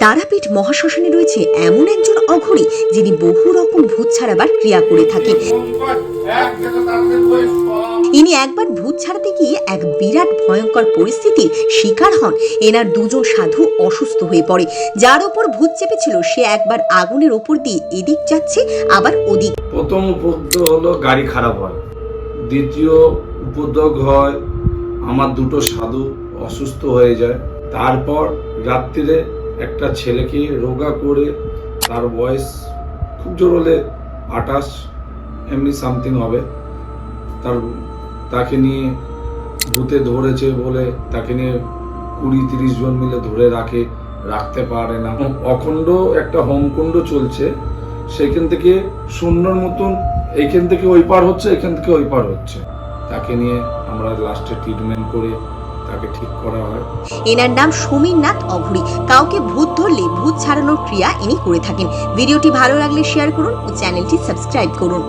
তারাপীঠ মহাশ্মশানে রয়েছে এমন একজন অঘরী যিনি বহু রকম ভূত ছাড়াবার ক্রিয়া করে থাকেন ইনি একবার ভূত ছাড়াতে গিয়ে এক বিরাট ভয়ঙ্কর পরিস্থিতির শিকার হন। এনার দুজন সাধু অসুস্থ হয়ে পড়ে। যার ওপর ভূত চেপেছিল, সে একবার আগুনের ওপর দিয়ে এদিক যাচ্ছে, আবার ওদিক। প্রথম উপদ্রব হলো গাড়ি খারাপ হয়। দ্বিতীয় উপদ্রব হয়, আমার দুটো সাধু অসুস্থ হয়ে যায়। তারপর রাত্রিরে একটা ছেলেকে রোগা করে তার বয়স খুব জোর হলে আঠাশ, এমনি সামথিং হবে। তার তাকে নিয়ে ভূতে ধরেছে বলে তাকে নিয়ে কুড়ি তিরিশ জন মিলে ধরে রাখে, রাখতে পারে না। অখণ্ড একটা হোমকুণ্ড চলছে, সেখান থেকে শূন্যর মতন এইখান থেকে ওই পার হচ্ছে, এখান থেকে ওই পার হচ্ছে। তাকে নিয়ে আমরা লাস্টে ট্রিটমেন্ট করে তাকে ঠিক করা হয়। এনার নাম সমীরনাথ অঘুরি। কাউকে ভূত ধরলে ভূত ছাড়ানোর ক্রিয়া ইনি করে থাকেন। ভিডিওটি ভালো লাগলে শেয়ার করুন ও চ্যানেলটি সাবস্ক্রাইব করুন।